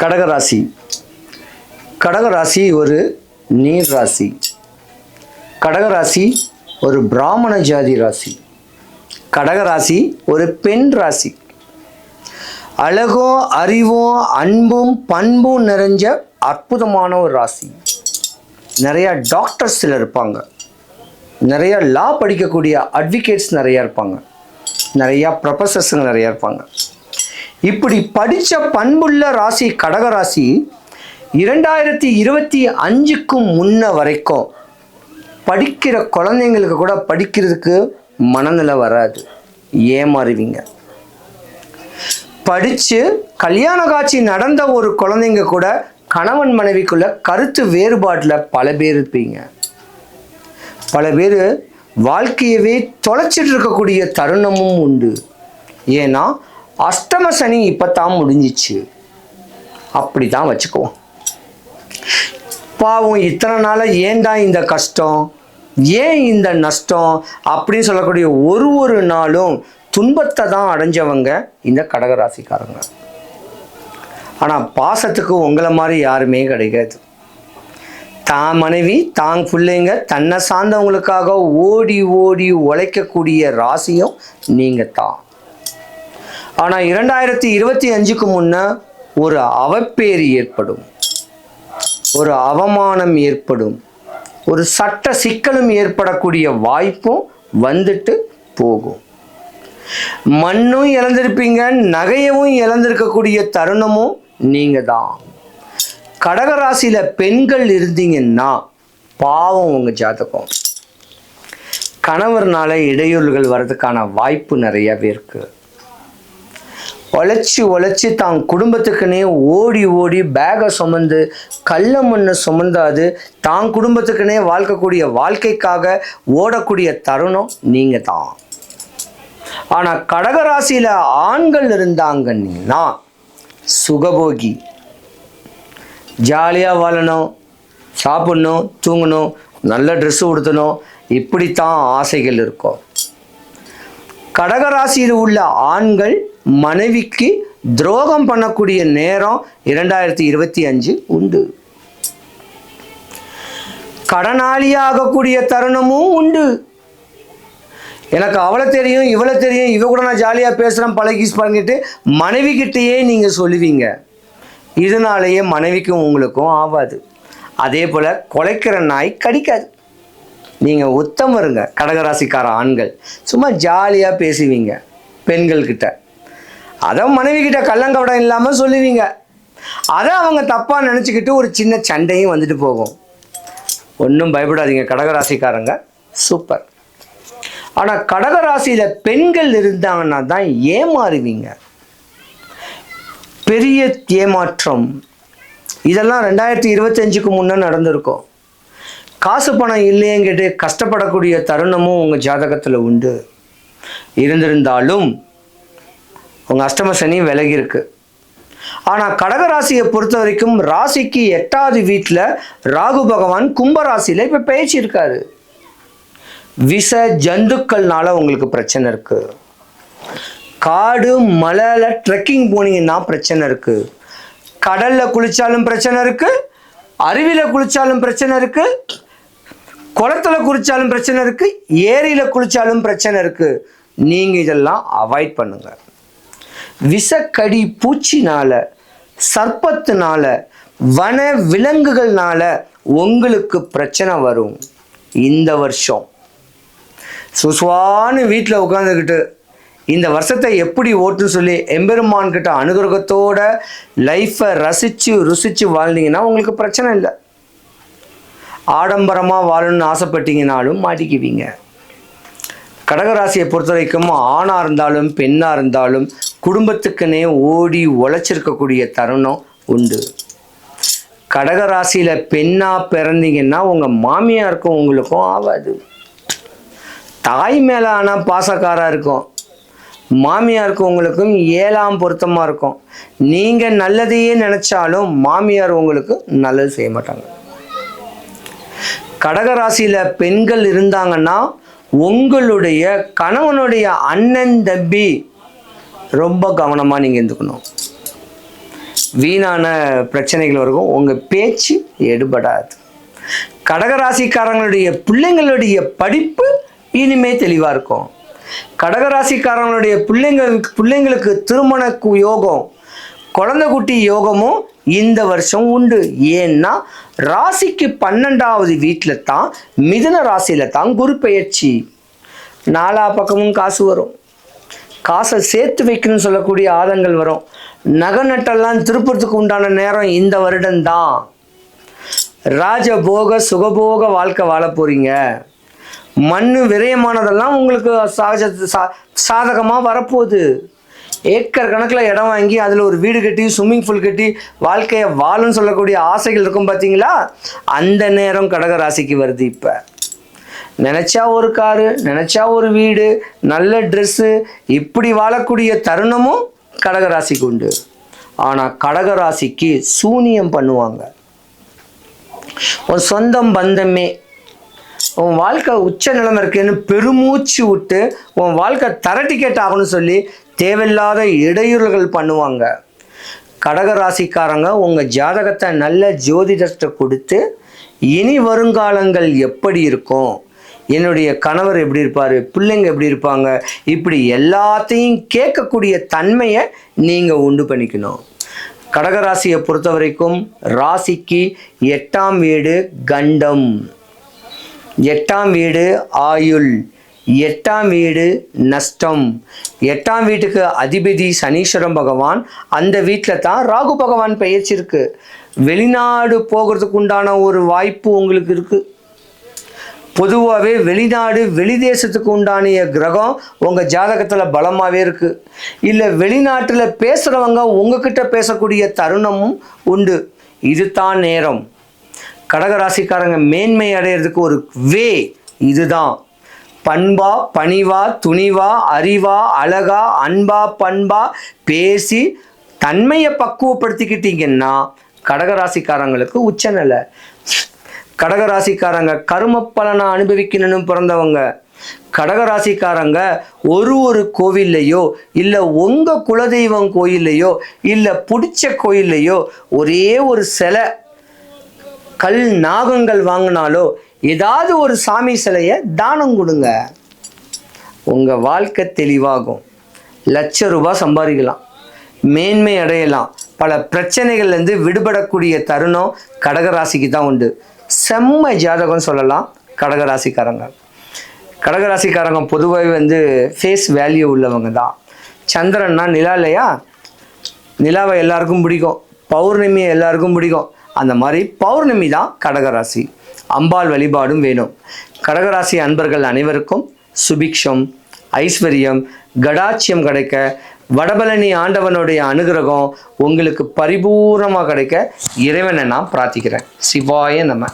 கடகராசி. கடகராசி ஒரு நீர் ராசி. கடகராசி ஒரு பிராமண ஜாதி ராசி. கடகராசி ஒரு பெண் ராசி. அழகும் அறிவும் அன்பும் பண்பும் நிறைஞ்ச அற்புதமான ஒரு ராசி. நிறையா டாக்டர்ஸில் இருப்பாங்க. நிறையா லா படிக்கக்கூடிய அட்வொகேட்ஸ் நிறையா இருப்பாங்க. நிறையா ப்ரொஃபஸர்ஸுங்க நிறையா இருப்பாங்க. இப்படி படித்த பண்புள்ள ராசி கடகராசி இரண்டாயிரத்தி இருபத்தி அஞ்சுக்கும் முன்ன வரைக்கும் படிக்கிற குழந்தைங்களுக்கு கூட படிக்கிறதுக்கு மனநிலை வராது. ஏமாறுவீங்க. படித்து கல்யாண காட்சி நடந்த ஒரு குழந்தைங்க கூட கணவன் மனைவிக்குள்ள கருத்து வேறுபாட்டில் பல பேர் இருப்பீங்க. பல பேர் வாழ்க்கையவே தொலைச்சிட்டு இருக்கக்கூடிய தருணமும் உண்டு. ஏன்னா அஷ்டம சனி இப்போ தான் முடிஞ்சிச்சு. அப்படி தான் வச்சுக்குவோம். பாவம் இத்தனை நாளாக ஏண்டா இந்த கஷ்டம்? ஏன் இந்த நஷ்டம்? அப்படின்னு சொல்லக்கூடிய ஒரு ஒரு நாளும் துன்பத்தை தான் அடைஞ்சவங்க இந்த கடகராசிக்காரங்க. ஆனால் பாசத்துக்கு உங்களை மாதிரி யாருமே கிடைக்காது. தான் மனைவி தான் பிள்ளைங்க தன்னை சார்ந்தவங்களுக்காக ஓடி ஓடி உழைக்கக்கூடிய ராசியும் நீங்கள் தான் ஆனால் இரண்டாயிரத்தி இருபத்தி அஞ்சுக்கு முன்ன ஒரு அவப்பேறு ஏற்படும். ஒரு அவமானம் ஏற்படும். ஒரு சட்ட சிக்கலும் ஏற்படக்கூடிய வாய்ப்பும் வந்துட்டு போகும். மண்ணும் இழந்திருப்பீங்க நகையவும் இழந்திருக்கக்கூடிய தருணமும் நீங்கள் தான் கடகராசியில் பெண்கள் இருந்தீங்கன்னா பாவம் உங்கள் ஜாதகம். கணவர்னால இடையூறுகள் வர்றதுக்கான வாய்ப்பு நிறையவே இருக்குது உழைச்சி உழைச்சி தான் குடும்பத்துக்குன்னே ஓடி ஓடி பேகை சுமந்து கள்ள மண்ணை சுமந்தாது தான் குடும்பத்துக்குன்னே வாழ்க்கக்கூடிய வாழ்க்கைக்காக ஓடக்கூடிய தருணம் நீங்கள் தான். ஆனால் கடகராசியில் ஆண்கள் இருந்தாங்கன்னா சுகபோகி. ஜாலியாக வாழணும் சாப்பிடணும் தூங்கணும் நல்ல ட்ரெஸ்ஸு உடுத்தணும் இப்படித்தான் ஆசைகள் இருக்கும். கடகராசியில் உள்ள ஆண்கள் மனைவிக்கு துரோகம் பண்ணக்கூடிய நேரம் இரண்டாயிரத்தி இருபத்தி அஞ்சு உண்டு. கடனாளியாகக்கூடிய தருணமும் உண்டு. எனக்கு அவ்வளோ தெரியும் இவ்வளோ தெரியும் இவ கூட நான் ஜாலியாக பேசுகிறேன் பழகிஸ் பண்ணிட்டு மனைவி கிட்டேயே நீங்கள் சொல்லுவீங்க. இதனாலேயே மனைவிக்கும் உங்களுக்கும் ஆகாது அதே போல் குலைக்கிற நாய் கடிக்காது. நீங்கள் உத்தமருங்க கடகராசிக்கார ஆண்கள். சும்மா ஜாலியாக பேசுவீங்க பெண்கள்கிட்ட. அதை மனைவிக்கிட்ட கள்ளங்கவடம் இல்லாமல் சொல்லுவீங்க. அதை அவங்க தப்பாக நினச்சிக்கிட்டு ஒரு சின்ன சண்டையும் வந்துட்டு போகும். ஒன்றும் பயப்படாதீங்க கடகராசிக்காரங்க. சூப்பர். ஆனால் கடகராசியில் பெண்கள் இருந்தாங்கன்னா தான் ஏமாறுவீங்க. பெரிய ஏமாற்றம். இதெல்லாம் ரெண்டாயிரத்தி இருபத்தஞ்சுக்கு முன்னே நடந்திருக்கும். காசு பணம் இல்லையேங்கிட்டு கஷ்டப்படக்கூடிய தருணமும் உங்கள் ஜாதகத்தில் உண்டு. இருந்திருந்தாலும் உங்கள் அஷ்டம சனி விலகி இருக்கு. ஆனால் கடகராசியை பொறுத்த வரைக்கும் ராசிக்கு எட்டாவது வீட்டில் ராகு பகவான் கும்பராசியில் இப்போ பேச்சு இருக்காரு. விஷ ஜந்துக்கள்னால உங்களுக்கு பிரச்சனை இருக்கு. காடு மலையில் ட்ரெக்கிங் போனீங்கன்னா பிரச்சனை இருக்கு. கடலில் குளித்தாலும் பிரச்சனை இருக்கு. அருவியில் குளித்தாலும் பிரச்சனை இருக்குது குளத்துல குளிச்சாலும் பிரச்சனை இருக்கு ஏரியில குளிச்சாலும் பிரச்சனை இருக்கு. நீங்க இதெல்லாம் அவாய்ட் பண்ணுங்க. விஷக்கடி பூச்சினால சர்ப்பத்தினால வன விலங்குகள்னால உங்களுக்கு பிரச்சனை வரும். இந்த வருஷம். சுசுவான்னு வீட்டில் உட்காந்துக்கிட்டு இந்த வருஷத்தை எப்படி ஓட்டுன்னு சொல்லி எம்பெருமான் கிட்ட அனுகிரகத்தோட லைஃப்பை ரசித்து ருசித்து வாழ்ந்தீங்கன்னா உங்களுக்கு பிரச்சனை இல்லை. ஆடம்பரமாக வாழணும்னு ஆசைப்பட்டீங்கனாலும் மாட்டிக்குவீங்க. கடகராசியை பொறுத்த வரைக்கும் ஆணாக இருந்தாலும் பெண்ணாக இருந்தாலும் குடும்பத்துக்குன்னே ஓடி உழைச்சிருக்கக்கூடிய தருணம் உண்டு. கடகராசியில் பெண்ணாக பிறந்தீங்கன்னா உங்கள் மாமியாருக்கும் உங்களுக்கும் ஆகாது தாய் மேலே ஆனால் பாசக்காராக இருக்கும். மாமியாருக்கும் உங்களுக்கும் ஏழாம் பொருத்தமாக இருக்கும். நீங்கள் நல்லதையே நினச்சாலும் மாமியார் உங்களுக்கு நல்லது செய்ய மாட்டாங்க. கடகராசியில் பெண்கள் இருந்தாங்கன்னா உங்களுடைய கணவனுடைய அண்ணன் தம்பி ரொம்ப கவனமாக நீங்கள் இருந்துக்கணும். வீணான பிரச்சனைகள் வரும். உங்கள் பேச்சு எடுபடாது. கடகராசிக்காரங்களுடைய பிள்ளைங்களுடைய படிப்பு இனிமே தெளிவாக இருக்கும். கடகராசிக்காரங்களுடைய பிள்ளைங்களுக்கு பிள்ளைங்களுக்கு திருமண யோகம் குழந்தை குட்டி யோகமும் இந்த வருஷம் உண்டு. ஏன்னா ராசிக்கு பன்னெண்டாவது வீட்டில் தான் மிதுன ராசியில் தான் குரு பெயர்ச்சி. நாலா பக்கமும் காசு வரும். காசை சேர்த்து வைக்கணும்னு சொல்லக்கூடிய ஆதங்கள் வரும். நகை நட்டெல்லாம் திருப்பத்துக்கு உண்டான நேரம் இந்த வருடம்தான். ராஜபோக சுகபோக வாழ்க்கை வாழ போகிறீங்க மண்ணு விரயமானதெல்லாம் உங்களுக்கு சகஜ சா சாதகமாக வரப்போகுது. ஏக்கர் கணக்கில் இடம் வாங்கி அதில் ஒரு வீடு கட்டி ஸ்விம்மிங் பூல் கட்டி வாழ்க்கையை வாழும்னு சொல்லக்கூடிய ஆசைகள் இருக்கும் பார்த்தீங்களா அந்த நேரம் கடக ராசிக்கு வருது இப்போ. நினச்சா ஒரு காரு நினச்சா ஒரு வீடு நல்ல ட்ரெஸ்ஸு இப்படி வாழக்கூடிய தருணமும் கடகராசிக்கு உண்டு. ஆனால் கடகராசிக்கு சூனியம் பண்ணுவாங்க. உன் சொந்தம் பந்தமே உன் வாழ்க்கை உச்ச நிலைமை இருக்குன்னு பெருமூச்சு விட்டு உன் வாழ்க்கை தர டிக்கெட் ஆகணும்னு சொல்லி தேவையில்லாத இடையூறுகள் பண்ணுவாங்க. கடகராசிக்காரங்க உங்கள் ஜாதகத்தை நல்ல ஜோதிடத்தை கொடுத்து இனி வருங்காலங்கள் எப்படி இருக்கும்? என்னுடைய கணவர் எப்படி இருப்பார்? பிள்ளைங்க எப்படி இருப்பாங்க? இப்படி எல்லாத்தையும் கேட்கக்கூடிய தன்மையை நீங்கள் உண்டு பண்ணிக்கணும். கடகராசியை பொறுத்த வரைக்கும் ராசிக்கு எட்டாம் வீடு கண்டம். எட்டாம் வீடு ஆயுள். எட்டாம் வீடு நஷ்டம். எட்டாம் வீட்டுக்கு அதிபதி சனீஸ்வரன் பகவான் அந்த வீட்டில் தான் ராகு பகவான் பயிற்சி இருக்கு வெளிநாடு போகிறதுக்கு உண்டான ஒரு வாய்ப்பு உங்களுக்கு இருக்குது பொதுவாகவே வெளிநாடு வெளிதேசத்துக்கு உண்டானிய கிரகம் உங்கள் ஜாதகத்தில் பலமாகவே இருக்குது இல்லை வெளிநாட்டில் பேசுகிறவங்க உங்ககிட்ட பேசக்கூடிய தருணமும் உண்டு. இதுதான் நேரம். கடகராசிக்காரங்க மேன்மை அடையிறதுக்கு ஒரு வே இதுதான். பண்பா பணிவா துணிவா அறிவா அழகா அன்பா பண்பா பேசி தன்மையை பக்குவப்படுத்திக்கிட்டீங்கன்னா கடகராசிக்காரங்களுக்கு உச்சநிலை கடகராசிக்காரங்க கரும பலனை அனுபவிக்கணும்னு பிறந்தவங்க கடகராசிக்காரங்க ஒரு ஒரு கோவில்லையோ இல்லை உங்கள் குலதெய்வம் கோயில்லையோ இல்லை பிடிச்ச கோயில்லையோ ஒரே ஒரு சிலை கல் நாகங்கள் வாங்கினாலோ ஏதாவது ஒரு சாமி சிலையை தானம் கொடுங்க. உங்கள் வாழ்க்கை தெளிவாகும். லட்ச ரூபாய் சம்பாதிக்கலாம். மேன்மை அடையலாம். பல பிரச்சனைகள்லேருந்து விடுபடக்கூடிய தருணம் கடகராசிக்கு தான் உண்டு. செம்ம ஜாதகம் சொல்லலாம் கடகராசிக்காரங்க. கடகராசிக்காரங்க பொதுவாகவே வந்து ஃபேஸ் வேல்யூ உள்ளவங்க தான். சந்திரன்னா நிலா இல்லையா? நிலாவை எல்லாருக்கும் பிடிக்கும். பௌர்ணமி எல்லாருக்கும் பிடிக்கும். அந்த மாதிரி பௌர்ணமி தான் கடகராசி. அம்பாள் வழிபாடும் வேணும். கடகராசி அன்பர்கள் அனைவருக்கும் சுபிக்ஷம் ஐஸ்வர்யம் கடாட்சியம் கிடைக்க வடபழனி ஆண்டவனுடைய அனுகிரகம் உங்களுக்கு பரிபூர்ணமாக கிடைக்க இறைவனை நான் பிரார்த்திக்கிறேன். சிவாய நம்ம